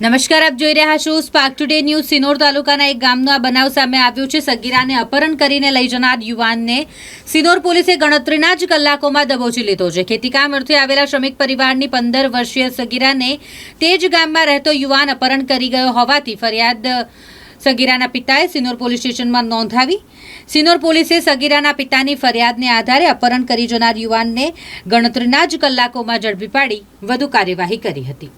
નમસ્કાર, આપ જોઈ રહ્યા છો સ્પાર્ક ટુડે ન્યૂઝ સિનોર તાલુકાના એક ગામનો આ બનાવ સામે આવ્યો છે. સગીરાને અપહરણ કરીને લઈ જનાર યુવાનને સિનોર પોલીસે ગણતરીના જ કલાકોમાં દબોચી લીધો છે. ખેતીકામ અર્થે આવેલા શ્રમિક પરિવારની પંદર વર્ષીય સગીરાને તે જ ગામમાં રહેતો યુવાન અપહરણ કરી ગયો હોવાથી ફરિયાદ સગીરાના પિતાએ સિનોર પોલીસ સ્ટેશનમાં નોંધાવી. સિનોર પોલીસે સગીરાના પિતાની ફરિયાદને આધારે અપહરણ કરી જનાર યુવાનને ગણતરીના જ કલાકોમાં ઝડપી પાડી વધુ કાર્યવાહી કરી હતી.